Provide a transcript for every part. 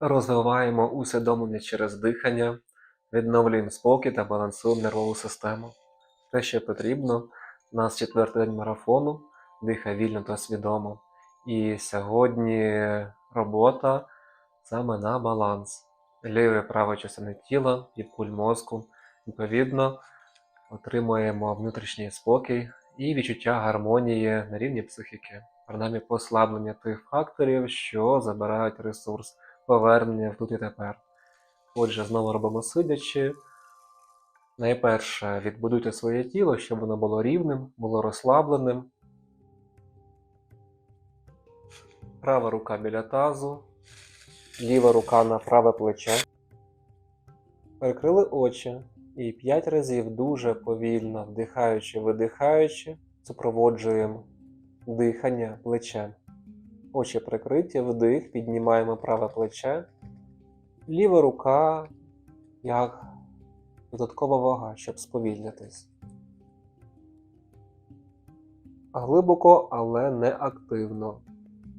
Розвиваємо усвідомлення через дихання, відновлюємо спокій та балансуємо нервову систему. Те, що потрібно, у нас четвертий день марафону, дихай вільно та свідомо. І сьогодні робота саме на баланс. Ліве праве частини тіла, півкуль мозку. Відповідно, отримуємо внутрішній спокій і відчуття гармонії на рівні психіки, принаймні послаблення тих факторів, що забирають ресурс повернення в тут і тепер. Отже, знову робимо сидячи. Найперше відбудуйте своє тіло, щоб воно було рівним, було розслабленим. Права рука біля тазу, ліва рука на праве плече. Перекрили очі і 5 разів дуже повільно, вдихаючи, видихаючи, супроводжуємо дихання плечем. Очі прикриті, вдих, піднімаємо праве плече. Ліва рука як додаткова вага, щоб сповільнитись. Глибоко, але не активно.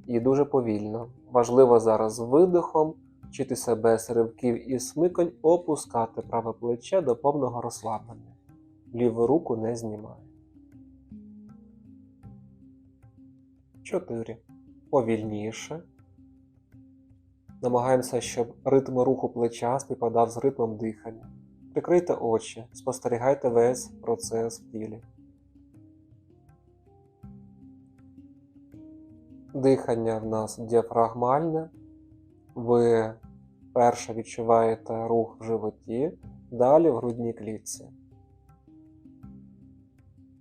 І дуже повільно. Важливо зараз видихом вчитися без ривків і смикань опускати праве плече до повного розслаблення. Ліву руку не знімає. 4. Повільніше. Намагаємося, щоб ритм руху плеча співпадав з ритмом дихання. Прикрийте очі, спостерігайте весь процес в тілі. Дихання в нас діафрагмальне. Ви перше відчуваєте рух в животі, далі в грудній клітці.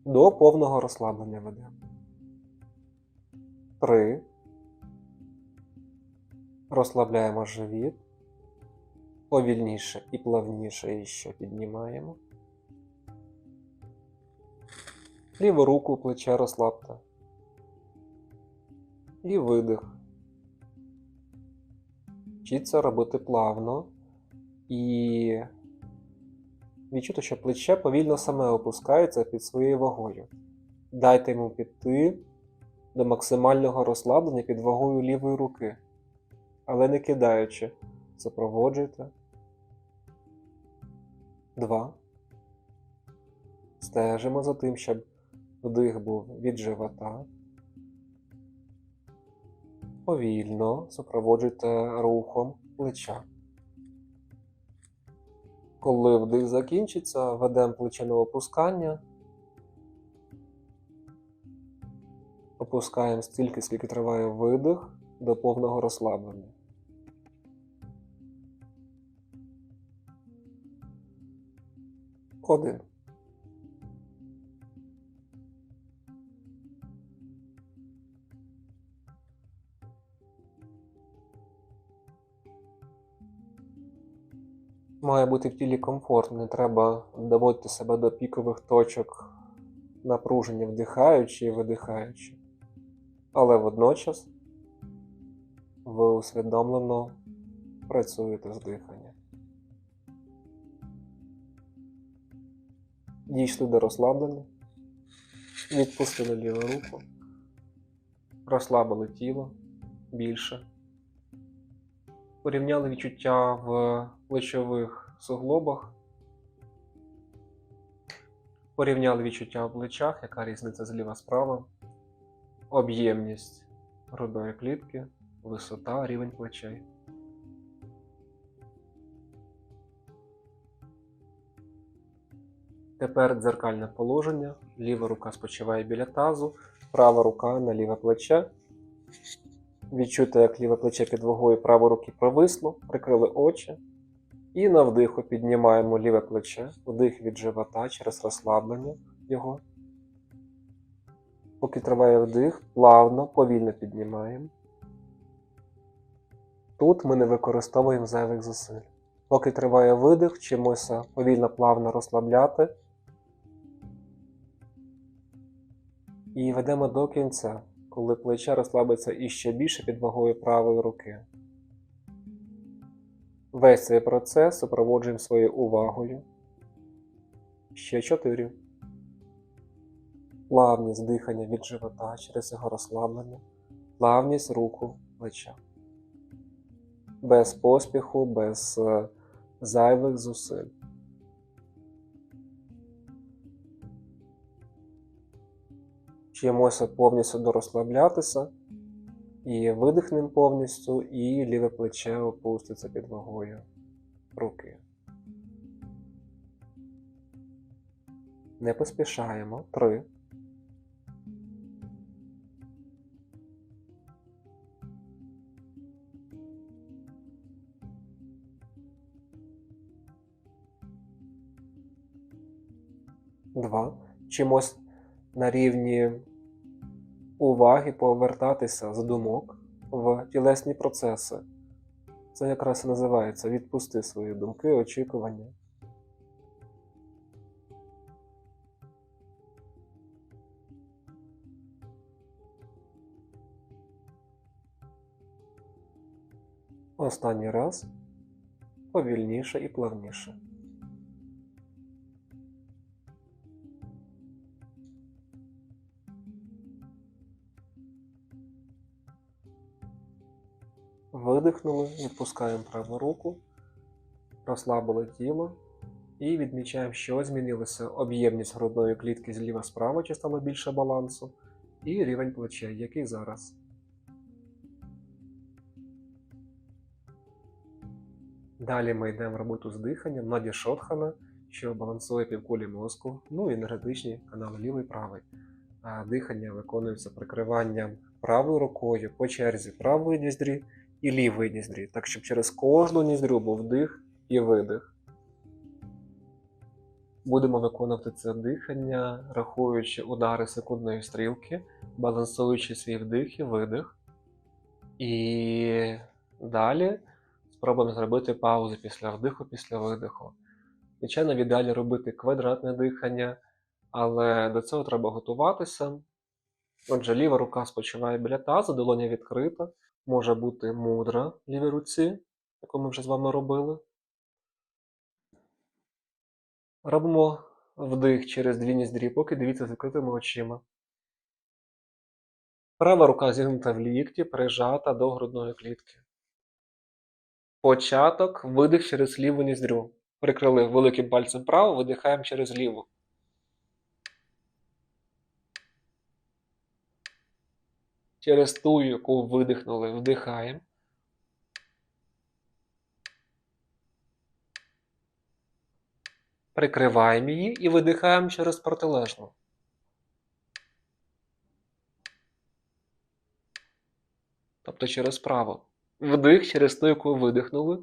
До повного розслаблення ведемо. 3. Розслабляємо живіт. Повільніше і плавніше ще піднімаємо. Ліву руку плече розслабте. І видих. Вчіться робити плавно і відчути, що плече повільно саме опускається під своєю вагою. Дайте йому піти до максимального розслаблення під вагою лівої руки, але не кидаючи, супроводжуйте. Два. Стежимо за тим, щоб вдих був від живота. Повільно супроводжуйте рухом плеча. Коли вдих закінчиться, ведемо плече на опускання. Опускаємо стільки, скільки триває видих до повного розслаблення. Один. Має бути в тілі комфортно, не треба доводити себе до пікових точок напруження, вдихаючи і видихаючи. Але водночас ви усвідомлено працюєте з диханням. Дійшли до розслаблення, відпустили ліву руку, розслабили тіло більше, порівняли відчуття в плечових суглобах, порівняли відчуття в плечах, яка різниця зліва справа, об'ємність грудної клітки, висота, рівень плечей. Тепер дзеркальне положення. Ліва рука спочиває біля тазу, права рука на ліве плече. Відчуйте, як ліве плече під вагою правої руки провисло, прикрили очі. І на вдиху піднімаємо ліве плече, вдих від живота через розслаблення його. Поки триває вдих, плавно, повільно піднімаємо. Тут ми не використовуємо зайвих зусиль. Поки триває видих, вчимося повільно плавно розслабляти. І ведемо до кінця, коли плече розслабиться іще більше під вагою правої руки. Весь цей процес супроводжуємо своєю увагою. Ще чотири. Плавність дихання від живота через його розслаблення, плавність руху плеча. без поспіху, без е, зайвих зусиль. Вчимося повністю дорозслаблятися. І видихнемо повністю, і ліве плече опуститься під вагою руки. Не поспішаємо. Три. Два. Чимось на рівні уваги повертатися з думок в тілесні процеси. Це якраз і називається відпусти свої думки, очікування. Останній раз повільніше і плавніше. Видихнули, відпускаємо праву руку, розслабили тіло і відмічаємо, що змінилося об'ємність грудної клітки зліва справа, чи стало більше балансу, і рівень плечей, який зараз. Далі ми йдемо в роботу з диханням Наді Шотхана, що балансує півкулі мозку, ну і енергетичні канали лівий правий. А дихання виконується прикриванням правою рукою по черзі правої ніздрі і лівої ніздрі, так щоб через кожну ніздрю був вдих і видих. Будемо виконувати це дихання, рахуючи удари секундної стрілки, балансуючи свій вдих і видих. І далі спробуємо зробити паузу після вдиху, після видиху. Звичайно, в ідеалі робити квадратне дихання, але до цього треба готуватися. Отже, ліва рука спочиває біля тазу, долоня відкрита може бути мудра в лівій руці, яку ми вже з вами робили. Робимо вдих через дві ніздрі, поки дивіться з відкритими очима. Права рука зігнута в лікті, прижата до грудної клітки. Початок видих через ліву ніздрю. Прикрили великим пальцем право, видихаємо через ліву. Через ту, яку видихнули, вдихаємо. Прикриваємо її і видихаємо через протилежну. Тобто через право. Вдих через ту, яку видихнули.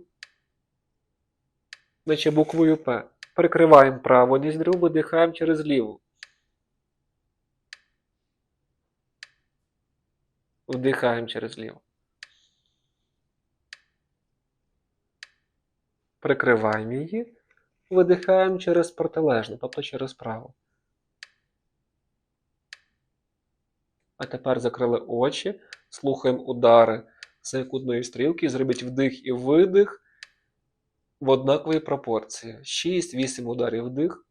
Наче буквою П. Прикриваємо праву ніздрю, видихаємо через ліву. Вдихаємо через ліву. Прикриваємо її. Видихаємо через протилежну, тобто через праву. А тепер закрили очі, слухаємо удари секундної стрілки, зробіть вдих і видих в однаковій пропорції. 6-8 ударів вдих.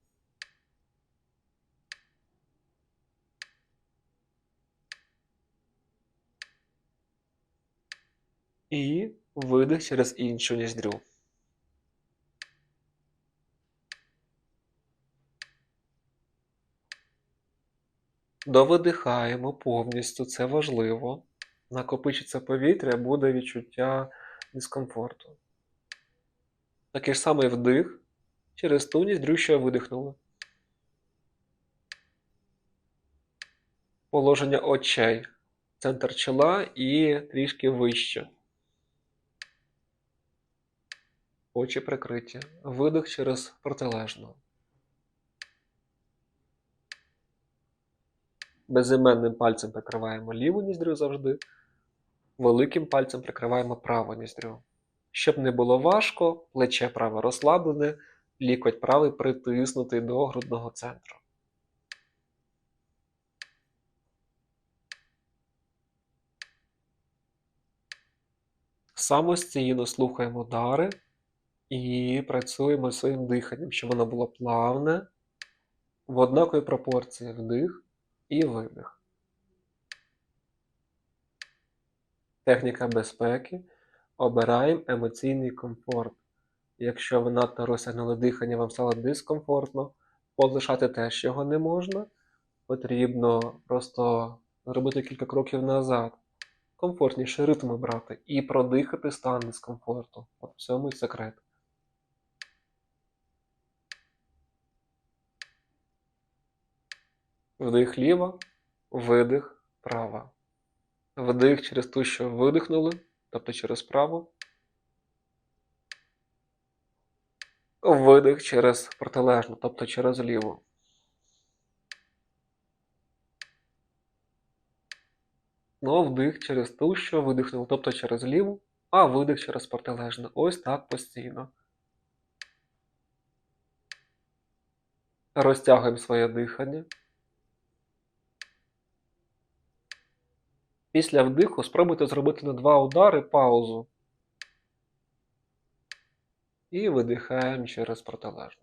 І видих через іншу ніздрю. Довидихаємо повністю, це важливо. Накопичиться повітря, буде відчуття дискомфорту. Такий ж самий вдих через ту ніздрю, що видихнули. Положення очей. Центр чола і трішки вище. Очі прикриті. Видих через протилежну. Безіменним пальцем прикриваємо ліву ніздрю завжди. Великим пальцем прикриваємо праву ніздрю. Щоб не було важко, плече праве розслаблене, лікоть правий притиснутий до грудного центру. Самостійно слухаємо удари і працюємо своїм диханням, щоб воно було плавне, в однаковій пропорції вдих і видих. Техніка безпеки Обираємо емоційний комфорт. Якщо ви надто розтягнули дихання, вам стало дискомфортно, полишати теж його не можна. Потрібно просто зробити кілька кроків назад, комфортніший ритм обрати і продихати стан дискомфорту. От в цьому і секрет. Вдих ліво, видих право. Вдих через ту, що видихнули, тобто через право. Видих через протилежну, тобто через ліву. Знову вдих через ту, що видихнули, тобто через ліву, а видих через протилежну. Ось так постійно. Розтягуємо своє дихання. Після вдиху спробуйте зробити на два удари паузу. І видихаємо через протилежну.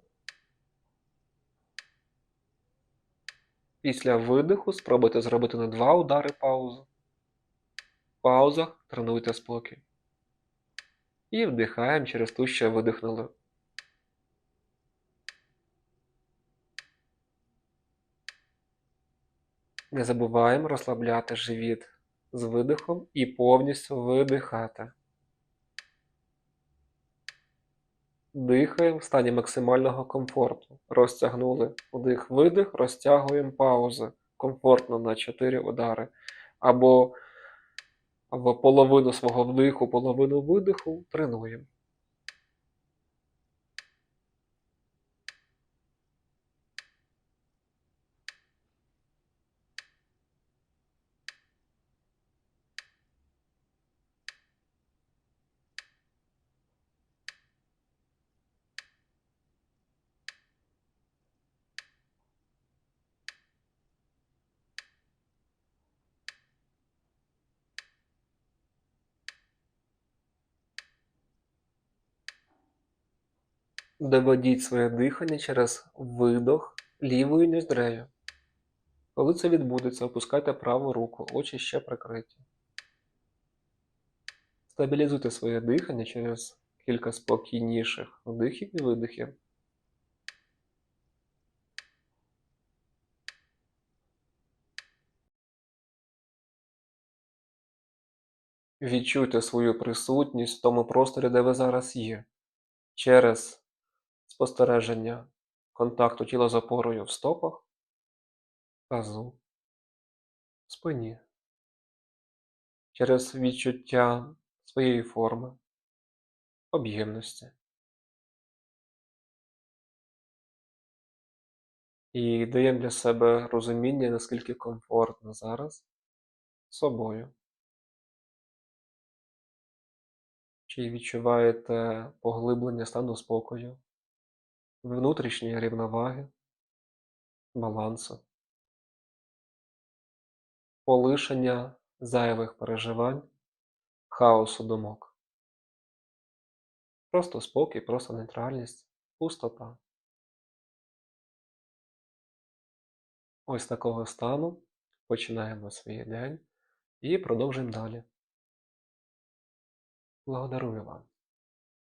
Після видиху спробуйте зробити на два удари паузу. В паузах тренуйте спокій. І вдихаємо через ту, що видихнули. Не забуваємо розслабляти живіт з видихом і повністю видихати. Дихаємо в стані максимального комфорту. Розтягнули вдих-видих, розтягуємо паузи комфортно на 4 удари. Або, або половину свого вдиху, половину видиху тренуємо. Доведіть своє дихання через видох лівою ніздрею. Коли це відбудеться, опускайте праву руку, очі ще прикриті. Стабілізуйте своє дихання через кілька спокійніших вдихів і видихів. Відчуйте свою присутність в тому просторі, де ви зараз є, через спостереження контакту тіла з опорою в стопах, тазу, спині, через відчуття своєї форми, об'ємності. І даємо для себе розуміння, наскільки комфортно зараз з собою. Чи відчуваєте поглиблення стану спокою, внутрішньої рівноваги, балансу, полишення зайвих переживань, хаосу думок? Просто спокій, просто нейтральність, пустота. Ось такого стану починаємо свій день і продовжуємо далі. Благодарую вам.